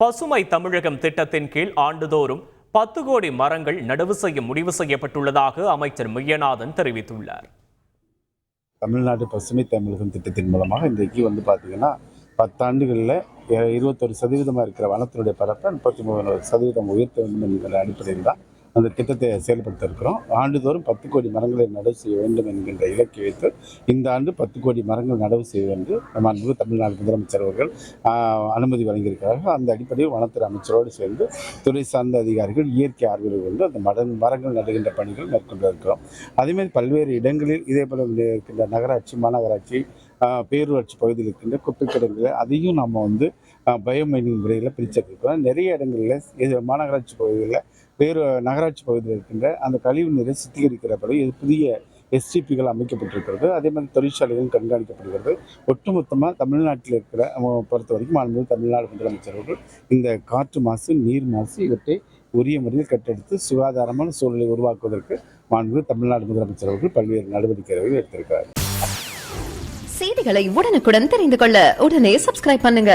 பசுமை தமிழகம் திட்டத்தின் கீழ் ஆண்டுதோறும் பத்து கோடி மரங்கள் நடவு செய்ய முடிவு செய்யப்பட்டுள்ளதாக அமைச்சர் மையநாதன் தெரிவித்துள்ளார். தமிழ்நாடு பசுமை தமிழகம் திட்டத்தின் மூலமாக இன்றைக்கு வந்து பார்த்தீங்கன்னா பத்தாண்டுகளில் இருபத்தொரு சதவீதமாக இருக்கிற வனத்தினுடைய பரப்பை முப்பத்தி மூணு சதவீதம் உயர்த்த வேண்டும் என்கிற அடிப்படையில் தான் அந்த திட்டத்தை செயல்படுத்த இருக்கிறோம் ஆண்டுதோறும் பத்து கோடி மரங்களை நடவு செய்ய வேண்டும் என்கின்ற இலக்கை வைத்து இந்த ஆண்டு பத்து கோடி மரங்கள் நடவு செய்ய என்று அன்பு தமிழ்நாடு முதலமைச்சர் அவர்கள் அனுமதி வழங்கியிருக்கிறார்கள். அந்த அடிப்படையில் வனத்துறை அமைச்சரோடு சேர்ந்து துறை சார்ந்த அதிகாரிகள் இயற்கை ஆர்வலர்கள் வந்து அந்த மட மரங்கள் நடுகின்ற பணிகள் மேற்கொண்டு இருக்கிறோம். அதேமாதிரி பல்வேறு இடங்களில் இதே போல இருக்கின்ற நகராட்சி மாநகராட்சி பேரூராட்சி பகுதியில் இருக்கின்ற குப்பை கிடங்குகள் அதையும் நம்ம வந்து பயோமைனிங் முறையில் பிரிச்சிருக்கோம் நிறைய இடங்களில் இது மாநகராட்சி பகுதிகளில் வேறு நகராட்சி பகுதியில் இருக்கின்ற அந்த கழிவு நீரை சுத்திகரிக்கிறபடி இது புதிய எஸ்டிபிகள் அமைக்கப்பட்டிருக்கிறது. அதே மாதிரி தொழிற்சாலைகளும் கண்காணிக்கப்படுகிறது. ஒட்டுமொத்தமாக தமிழ்நாட்டில் இருக்கிற பொறுத்த வரைக்கும் மாண்புமிகு தமிழ்நாடு முதலமைச்சர் அவர்கள் இந்த காற்று மாசு நீர் மாசு இவற்றை உரிய முறையில் கட்டெடுத்து சுகாதாரமான சூழலை உருவாக்குவதற்கு மாண்புமிகு தமிழ்நாடு முதலமைச்சர் அவர்கள் பல்வேறு நடவடிக்கைகளை எடுத்திருக்கிறார். செய்திகளை உடனுக்குடன் தெரிந்து கொள்ள உடனே சப்ஸ்கிரைப் பண்ணுங்க.